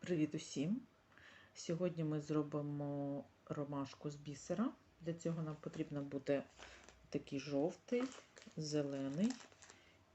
Привіт усім! Сьогодні ми зробимо ромашку з бісера. Для цього нам потрібно буде такий жовтий, зелений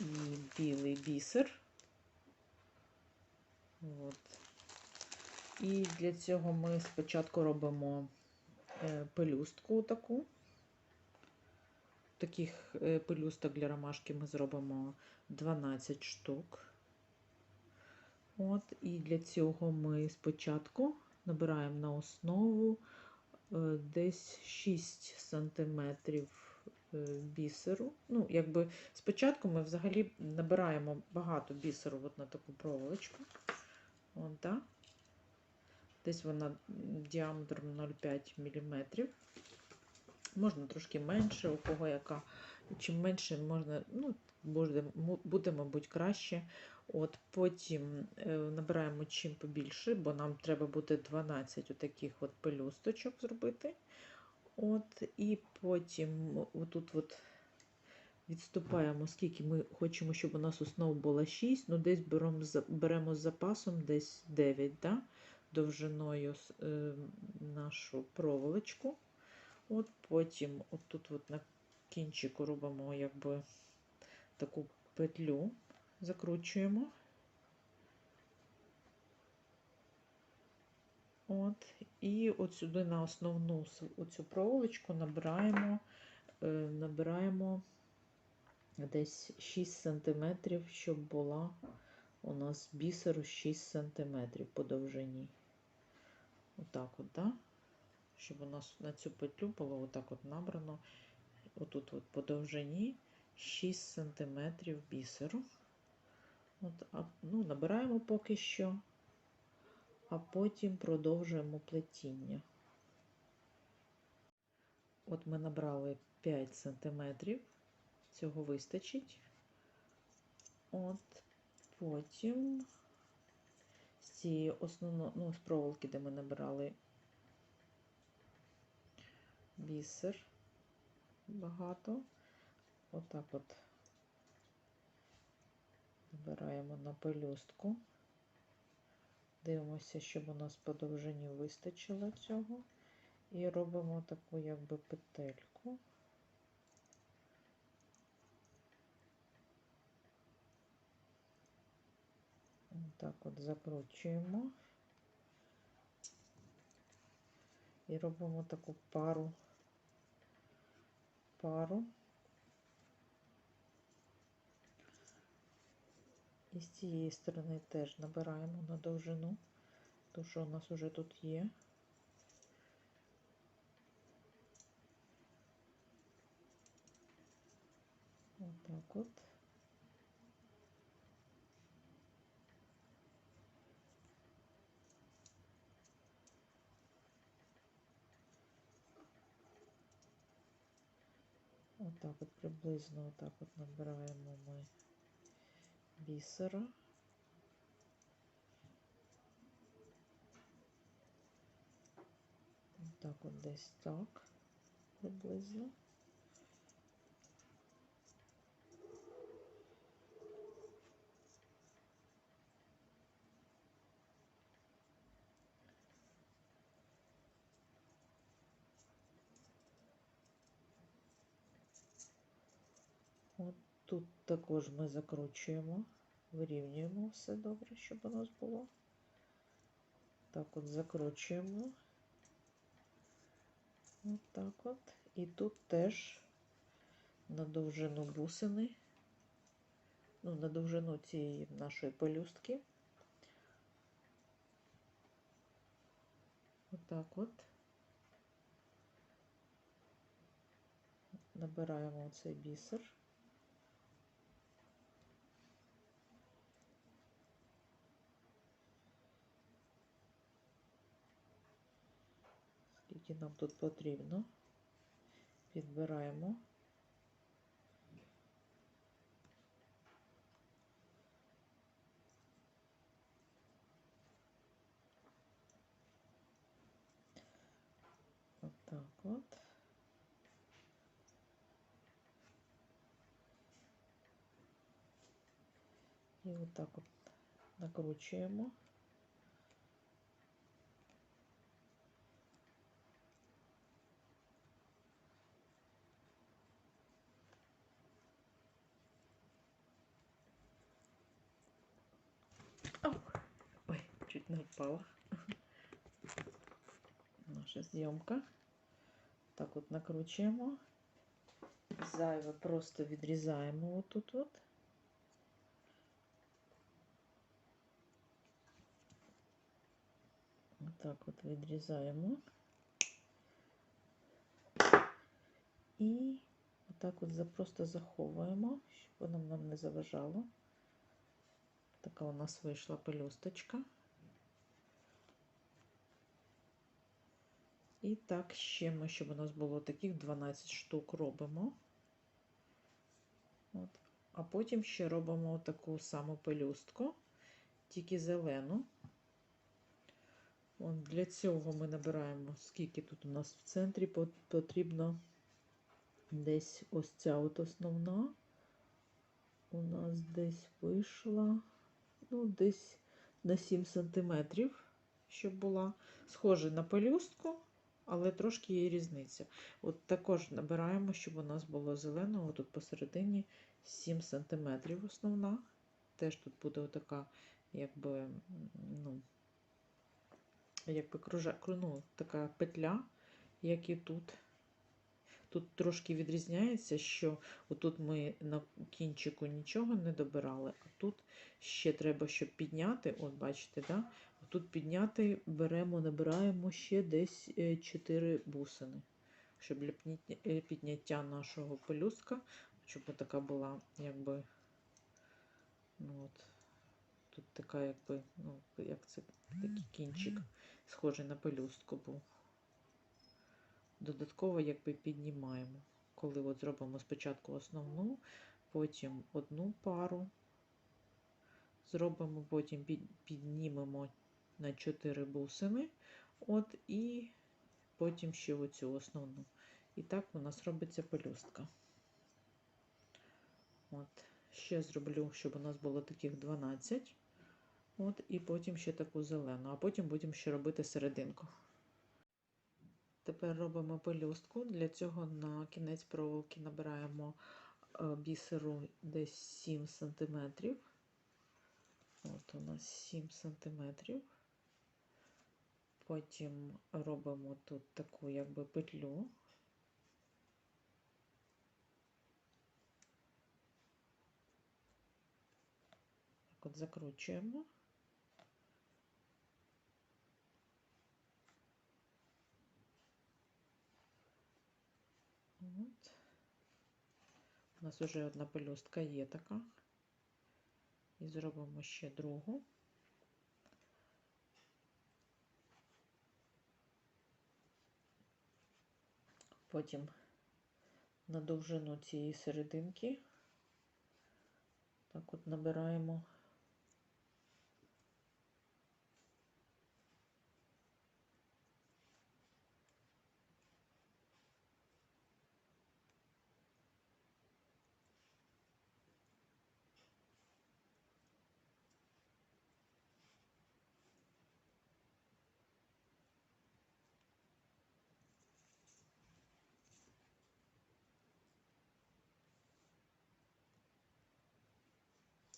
і білий бісер. От. І для цього ми спочатку робимо е, пелюстку таку. Таких е, пелюсток для ромашки ми зробимо 12 штук. От, І для цього ми спочатку набираємо на основу е, десь 6 см бісеру. Ну, якби Спочатку ми взагалі набираємо багато бісеру от на таку проволочку. От, да? Десь вона діаметром 0,5 мм. Можна трошки менше, у кого яка. Чим менше можна, ну, буде, буде мабуть, краще. От Потім е, набираємо чим побільше, бо нам треба буде 12 отаких от пелюсточок зробити. От, І потім отут от відступаємо, скільки ми хочемо, щоб у нас основа була 6, ну десь беремо, беремо з запасом десь 9 да? довжиною е, нашу проволочку. От Потім отут от на кінчику робимо якби таку петлю закручуємо. От, І от сюди на основну оцю проволочку набираємо, е, набираємо десь 6 см, щоб була у нас бісеру 6 см по довжині. Отак от, да? Щоб у нас на цю петлю було отак от набрано, отут от по довжині 6 см бісеру. От, ну, Набираємо поки що, а потім продовжуємо плетіння. От ми набрали 5 см, цього вистачить. От, Потім з цієї основної, ну, з проволоки, де ми набирали бісер багато. Отак от Набираємо на пелюстку. Дивимося, щоб у нас по довжині вистачило цього. І робимо таку якби петельку. Так от закручуємо і робимо таку пару, пару. І з цієї сторони теж набираємо на довжину, то що у нас вже тут є. Отак от. Отак от приблизно отак от набираємо ми бісера. Так от десь так приблизно. От тут також ми закручуємо вирівнюємо все добре, щоб у нас було. Так от закручуємо. От от. І тут теж на довжину бусини, ну, на довжину цієї нашої пелюстки. Отак от, от. Набираємо цей бісер. Скільки нам тут потрібно. Підбираємо. Отак от. І отак от накручуємо. Зйомка. Так от накручуємо. Зайве просто відрізаємо отут от. Отак от відрізаємо. І отак от просто заховуємо, щоб воно нам не заважало. Така у нас вийшла пелюсточка. І так ще ми, щоб у нас було таких 12 штук, робимо. От. А потім ще робимо таку саму пелюстку, тільки зелену. От для цього ми набираємо, скільки тут у нас в центрі потрібно десь ось ця от основна. У нас десь вийшла, ну, десь на 7 сантиметрів, щоб була схожа на пелюстку, але трошки є різниця. От також набираємо, щоб у нас було зеленого тут посередині 7 сантиметрів основна. Теж тут буде отака, якби, ну, якби кружа, ну, така петля, як і тут. Тут трошки відрізняється, що отут ми на кінчику нічого не добирали, а тут ще треба, щоб підняти, от бачите, да? Тут підняти, беремо, набираємо ще десь 4 бусини, щоб для е, підняття нашого пелюстка, щоб така була, якби, ну от, тут така, якби, ну, як це, такий кінчик, схожий на пелюстку був. Додатково якби піднімаємо. Коли от зробимо спочатку основну, потім одну пару, зробимо, потім піднімемо на 4 бусини, от, і потім ще оцю основну. І так у нас робиться пелюстка. От. Ще зроблю, щоб у нас було таких 12. От, і потім ще таку зелену, а потім будемо ще робити серединку. Тепер робимо пелюстку. Для цього на кінець проволоки набираємо е, бісеру десь 7 см. От у нас 7 см. Потім робимо тут таку якби петлю. Так от закручуємо. От. У нас вже одна пелюстка є така. І зробимо ще другу. Потім на довжину цієї серединки. Так от набираємо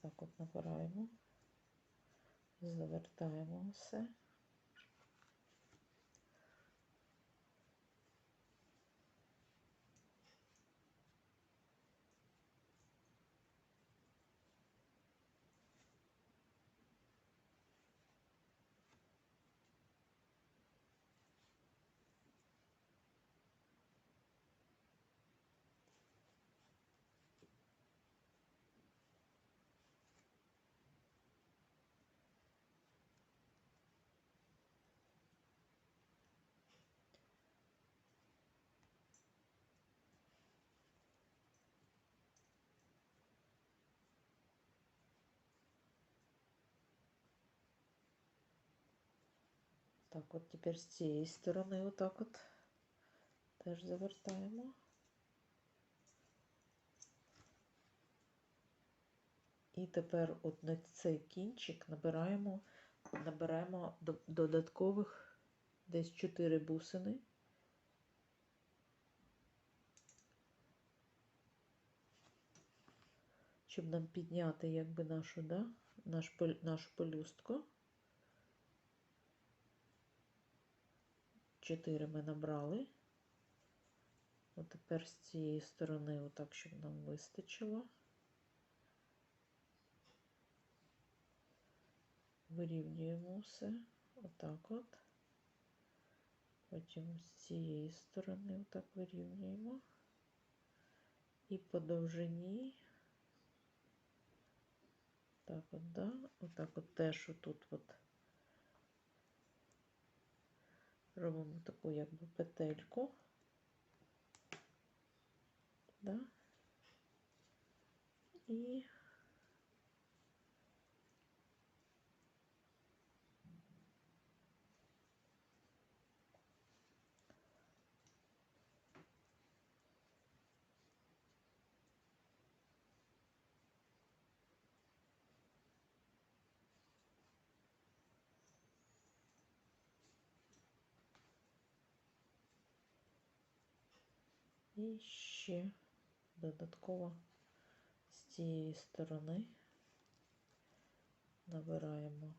так от набираємо, завертаємо все. Так, от тепер з цієї сторони отак от теж завертаємо. І тепер от на цей кінчик набираємо, наберемо до- додаткових десь 4 бусини. Щоб нам підняти якби нашу, да, наш, нашу пелюстку. 4 ми набрали. От тепер з цієї сторони, отак, щоб нам вистачило. Вирівнюємо все. Отак от. Потім з цієї сторони отак вирівнюємо. І по довжині. Так от, да. Отак от теж отут от робимо таку якби петельку. Да? І І ще додатково з цієї сторони набираємо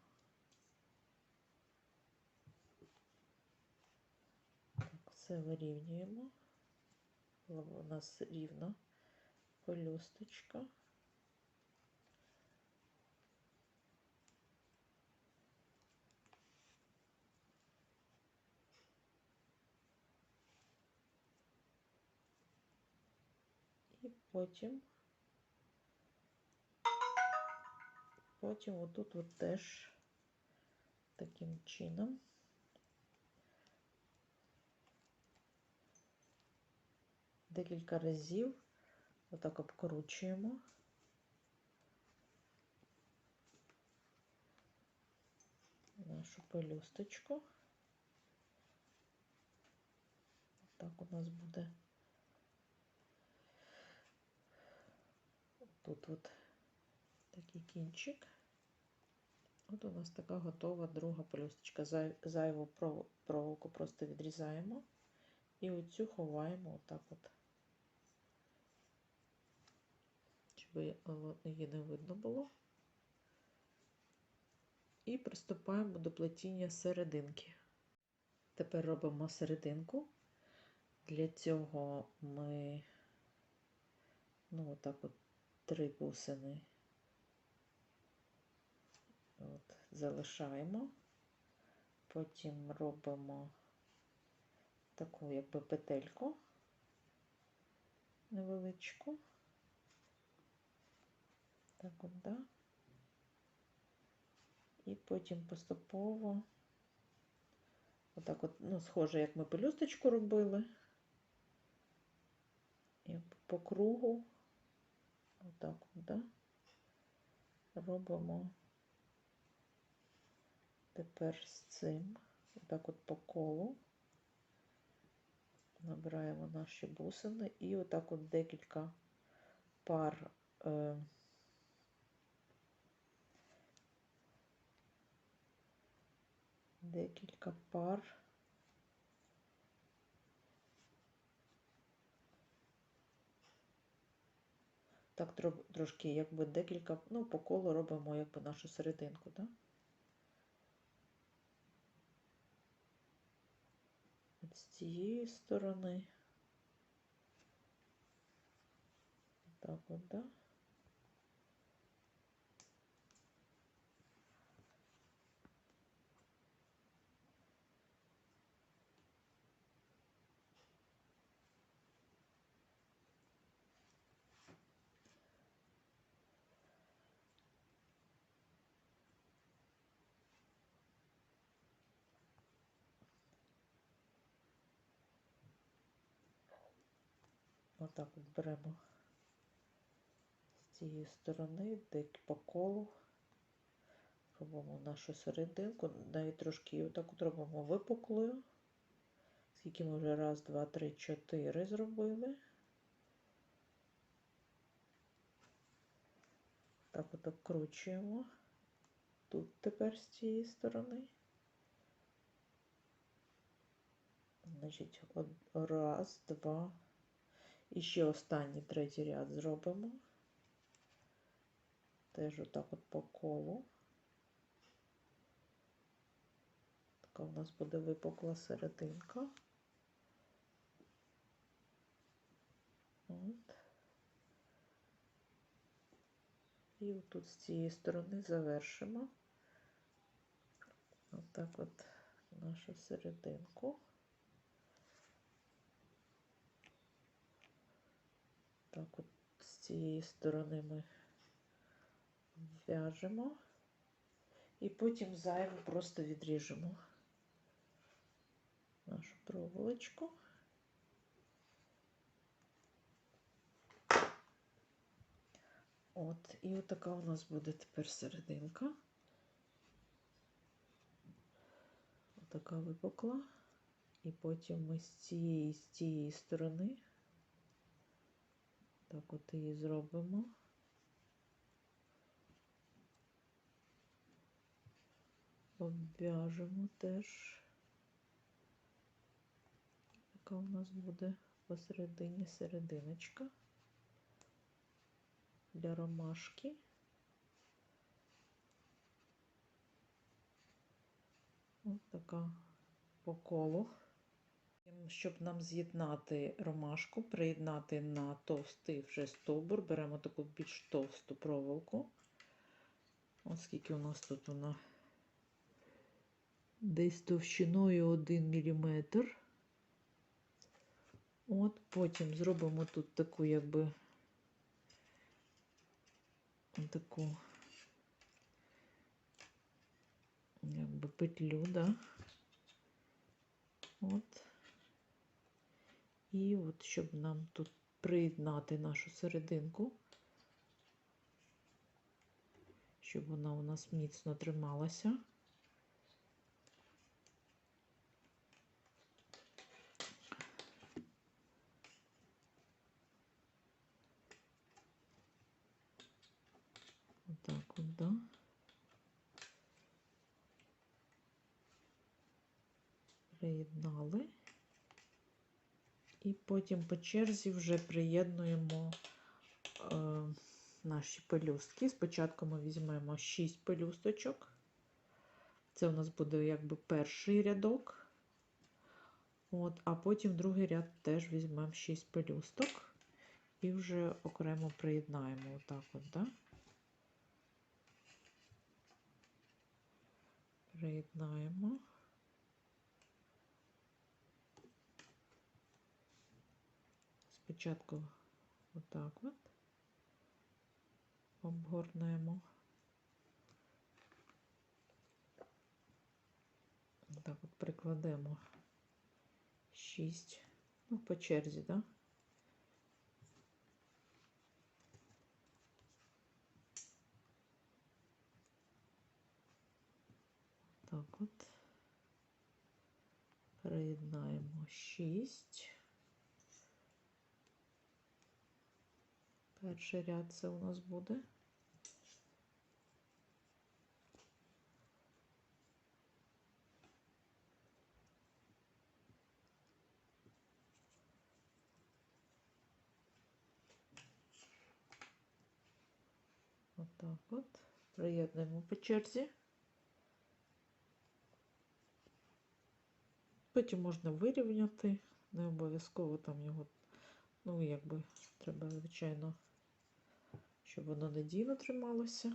так, все вирівнюємо. У нас рівно пелюсточка. І потім, потім отут от теж таким чином декілька разів отак обкручуємо. Нашу пелюсточку. Так у нас буде тут от такий кінчик. От у нас така готова друга пелюсточка. Зайву проволоку просто відрізаємо і оцю ховаємо отак от, щоб її не видно було. І приступаємо до плетіння серединки. Тепер робимо серединку. Для цього ми, ну, отак от три бусини от, залишаємо, потім робимо таку якби петельку невеличку. Так от, да. І потім поступово, отак от, ну, схоже, як ми пелюсточку робили, і по кругу, отак от, да, робимо тепер з цим, отак от по колу, набираємо наші бусини. І отак от декілька пар. Е, декілька пар так трошки якби декілька, ну, по колу робимо якби нашу серединку, так? От з цієї сторони. Так от, да? Отак от беремо з цієї сторони, дек по колу, робимо нашу серединку, навіть трошки отак от робимо випуклою. Скільки ми вже раз, два, три, чотири зробили. Так от обкручуємо. Тут тепер з цієї сторони. Значить, раз, два. І ще останній третій ряд зробимо. Теж отак от по колу. така у нас буде випукла серединка. От. І отут з цієї сторони завершимо. Отак от нашу серединку. Так от з цієї сторони ми в'яжемо і потім зайву просто відріжемо нашу проволочку. От, і отака у нас буде тепер серединка. Отака випукла. І потім ми з цієї, з цієї сторони так от її зробимо. Обв'яжемо теж. Така у нас буде посередині серединочка для ромашки. Ось така по колу. Щоб нам з'єднати ромашку, приєднати на товстий вже стовбур, беремо таку більш товсту проволоку. Оскільки у нас тут вона десь товщиною 1 мм. От, потім зробимо тут таку, якби таку якби петлю, да. От. І от, щоб нам тут приєднати нашу серединку, щоб вона у нас міцно трималася. Отак от, да. Приєднали. І потім по черзі вже приєднуємо е, наші пелюстки. Спочатку ми візьмемо 6 пелюсточок. Це у нас буде якби перший рядок. От, А потім другий ряд теж візьмемо 6 пелюсток і вже окремо приєднаємо отак от, да? Приєднаємо. Спочатку отак от обгорнемо. Так от прикладемо 6, ну, по черзі, да? Так от приєднаємо 6. Перший ряд це у нас буде. Отак от. Приєднуємо по черзі. Потім можна вирівняти, не обов'язково там його, ну, якби треба, звичайно, щоб воно надійно трималося.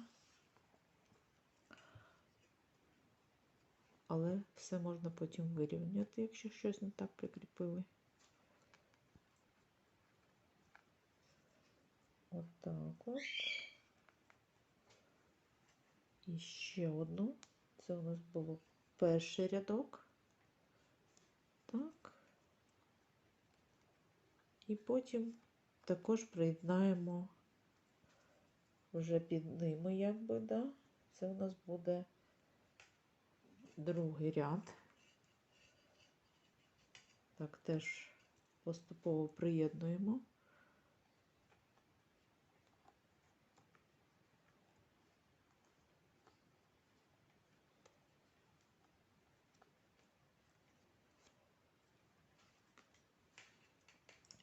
Але все можна потім вирівняти, якщо щось не так прикріпили. Отак от. І ще одну. Це у нас було перший рядок. Так. І потім також приєднаємо вже під ними, якби, да. Це у нас буде другий ряд. Так, теж поступово приєднуємо.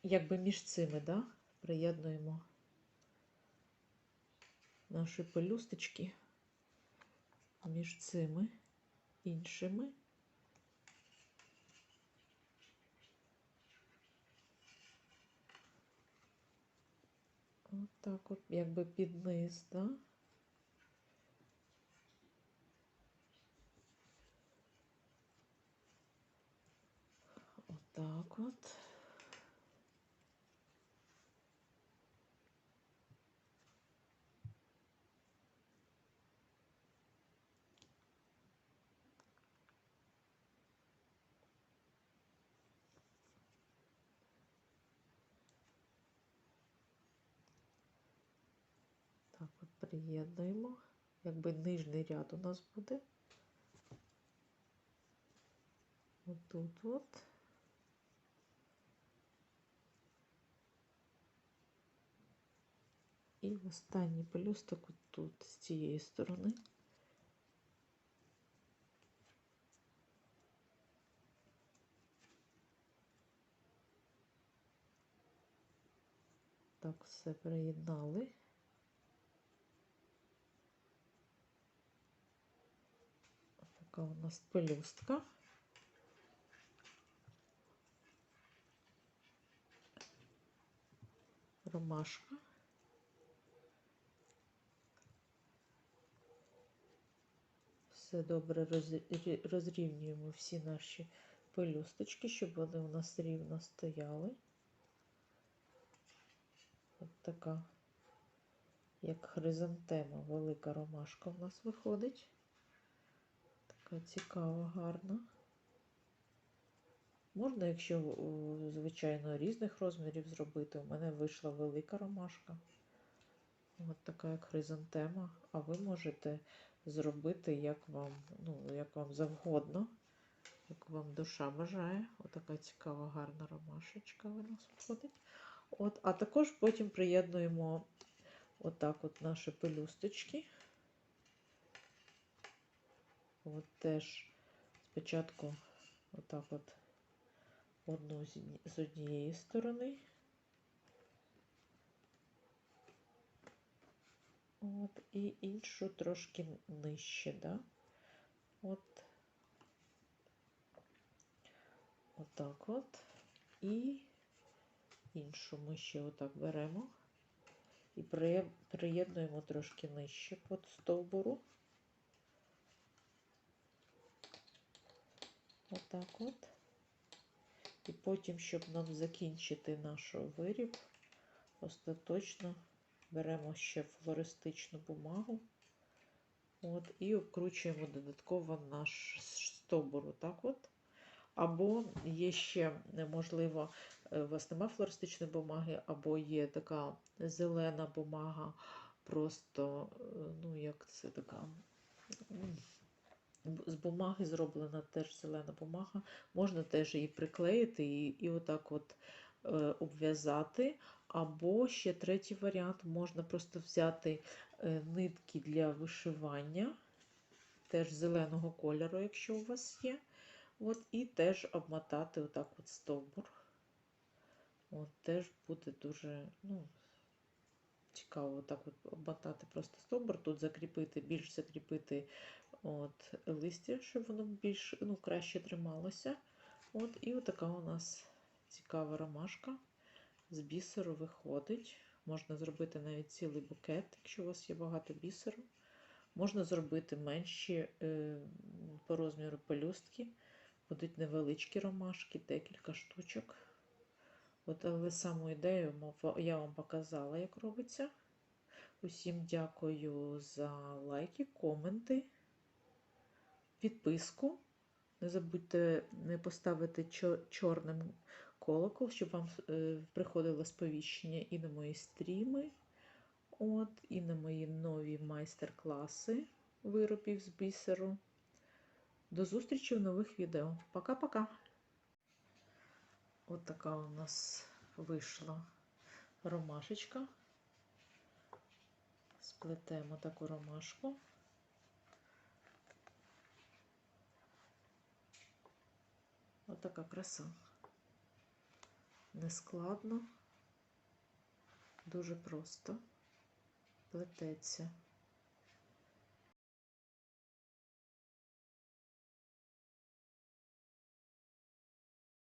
Якби між цими, да, приєднуємо наші пелюсточки між цими іншими. Отак от, от, якби під низ, да? Отак от. Так от. Приєднуємо. Якби нижній ряд у нас буде. Отут от. І в останній пелюсток тут з цієї сторони. Так, все приєднали. Така у нас пелюстка. Ромашка. Все добре розрівнюємо всі наші пелюсточки, щоб вони у нас рівно стояли. От така, як хризантема, велика ромашка у нас виходить. Така цікава, гарна. Можна, якщо, звичайно, різних розмірів зробити. У мене вийшла велика ромашка. От така як хризантема. А ви можете зробити, як вам, ну, як вам завгодно, як вам душа бажає. Отака цікава, гарна ромашечка у нас виходить. От, а також потім приєднуємо отак от наші пелюсточки. От теж спочатку отак от одну з однієї сторони. От, і іншу трошки нижче, да? От. Отак от. І іншу ми ще отак беремо і приєднуємо трошки нижче під стовбуру. Отак от. І потім, щоб нам закінчити наш виріб, остаточно беремо ще флористичну бумагу. От, і обкручуємо додатково наш стовбур. Отак от. Або є ще, можливо, е, у вас нема флористичної бумаги, або є така зелена бумага, просто, е, ну, як це така. З бумаги зроблена теж зелена бумага. Можна теж її приклеїти і, і отак от е, обв'язати. Або ще третій варіант, можна просто взяти е, нитки для вишивання, теж зеленого кольору, якщо у вас є. От, і теж обмотати отак от стовбур. От, теж буде дуже ну, цікаво отак от обмотати просто стовбур. Тут закріпити, більш закріпити от, листя, щоб воно більш ну, краще трималося. От, і отака у нас цікава ромашка з бісеру виходить. Можна зробити навіть цілий букет, якщо у вас є багато бісеру. Можна зробити менші е, по розміру пелюстки. Будуть невеличкі ромашки, декілька штучок. От, але саму ідею я вам показала, як робиться. Усім дякую за лайки, коменти, підписку. Не забудьте не поставити чорним колокол, щоб вам е, приходило сповіщення і на мої стріми, от, і на мої нові майстер-класи виробів з бісеру. До зустрічі в нових відео. Пока-пока! От така у нас вийшла ромашечка. Сплетемо таку ромашку. От така краса. Нескладно, дуже просто плететься.